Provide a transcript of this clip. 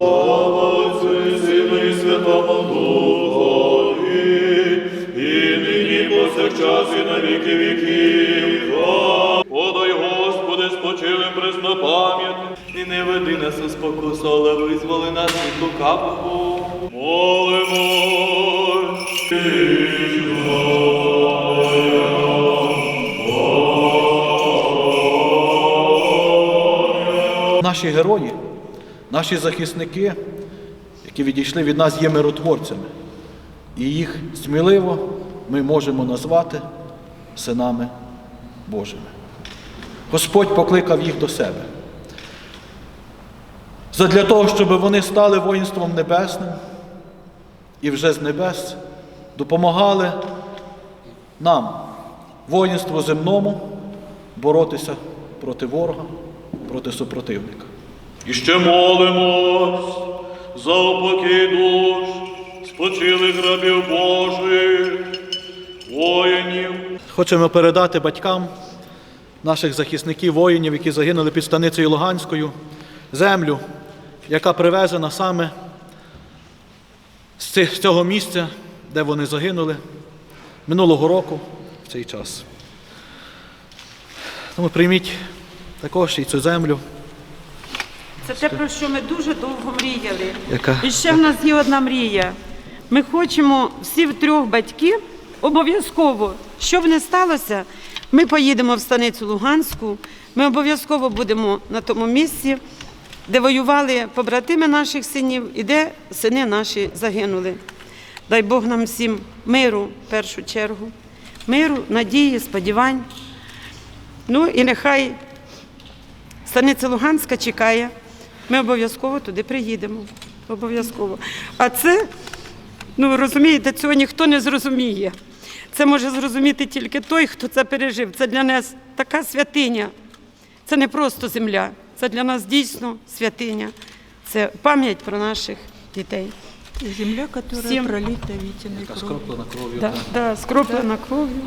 Отцю і на віки віків. Подай, Господи, спочилим преснопам'ятним, і не веди нас у визволи нас від лукавого. Молимо. Наші герої, наші захисники, які відійшли від нас, є миротворцями. І їх сміливо ми можемо назвати синами Божими. Господь покликав їх до себе. Задля того, щоб вони стали воїнством небесним і вже з небес допомагали нам, воїнству земному, боротися проти ворога, проти супротивника. І ще молимось за упокій душ спочилих рабів Божих, воїнів, Хочемо передати батькам наших захисників, воїнів, які загинули під станицею Луганською, землю, яка привезена саме з цього місця, де вони загинули минулого року в цей час. Тому прийміть також і цю землю, Це те, про що ми дуже довго мріяли. яка І ще в нас є одна мрія. Ми хочемо всі трьох батьків обов'язково, що б не сталося, ми поїдемо в станицю Луганську, ми обов'язково будемо на тому місці, де воювали побратими наших синів і де сини наші загинули. Дай Бог нам всім миру в першу чергу, миру, надії, сподівань. Ну і нехай Станиця Луганська чекає. Ми обов'язково туди приїдемо. Обов'язково. А це, ну розумієте, цього ніхто не зрозуміє. Це може зрозуміти тільки той, хто це пережив. Це для нас така святиня. Це не просто земля, це для нас дійсно святиня. Це пам'ять про наших дітей. Земля, которая Всем. пролита Витиной яка кровью. скроплена кров'ю. Да, да, скроплена кров'ю.